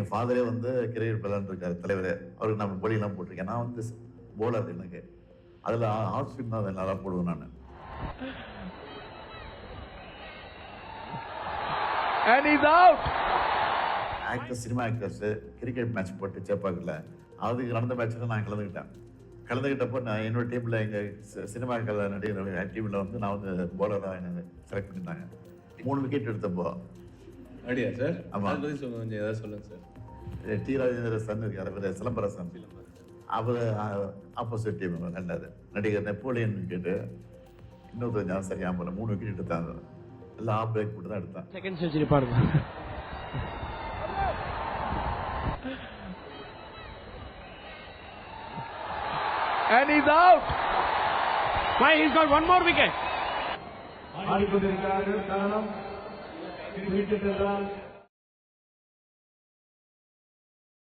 எங்கள் ஃபாதரே வந்து கிரிக்கெட் விளையாண்டுருக்காரு தலைவர். அவருக்கு நான் போலியெல்லாம் போட்டிருக்கேன். நான் வந்து போலர் எனக்கு. அதில் ஆஃப் ஸ்பின் தான் நல்லா போடுவேன் நான். And he's out. Actors cinema actors cricket match போட்டு சேப்பாக்கில். அதுக்கு நடந்த மேட்ச்சில் நான் கலந்துக்கிட்டேன் கலந்துக்கிட்டப்போ நான் என்னோட டீமில் எங்கள் சினிமா கல நடிகர் டீமில் வந்து நான் வந்து போலராக எனக்கு செலக்ட் பண்ணியிருந்தாங்க மூணு விக்கெட் எடுத்தப்போ அப்படியா சார்? ஆமா. அதை பற்றி சொல்லுங்க கொஞ்சம் ஏதாவது சொல்லுங்க சார். டி ராஜேந்திர சன் இருக்கார் அவர் சிலம்பரசன் அவர் ஆப்போசிட் டீம் ரெண்டாவது. நடிகர் நெப்போலியன் விக்கெட்டு. இன்னொருத்தர் ஞாபகம் சரியா போல மூணு விக்கெட் எடுத்தாங்க எல்லாம் ஆஃப் பிரேக் போட்டு தான் எடுத்தான். செகண்ட் செஞ்சுரி பாருங்க. And he's out. Why he's got one more wicket. ஆடிக்கொண்டிருக்கிறார்கள் காரணம் கிரிக்கெட் என்றால்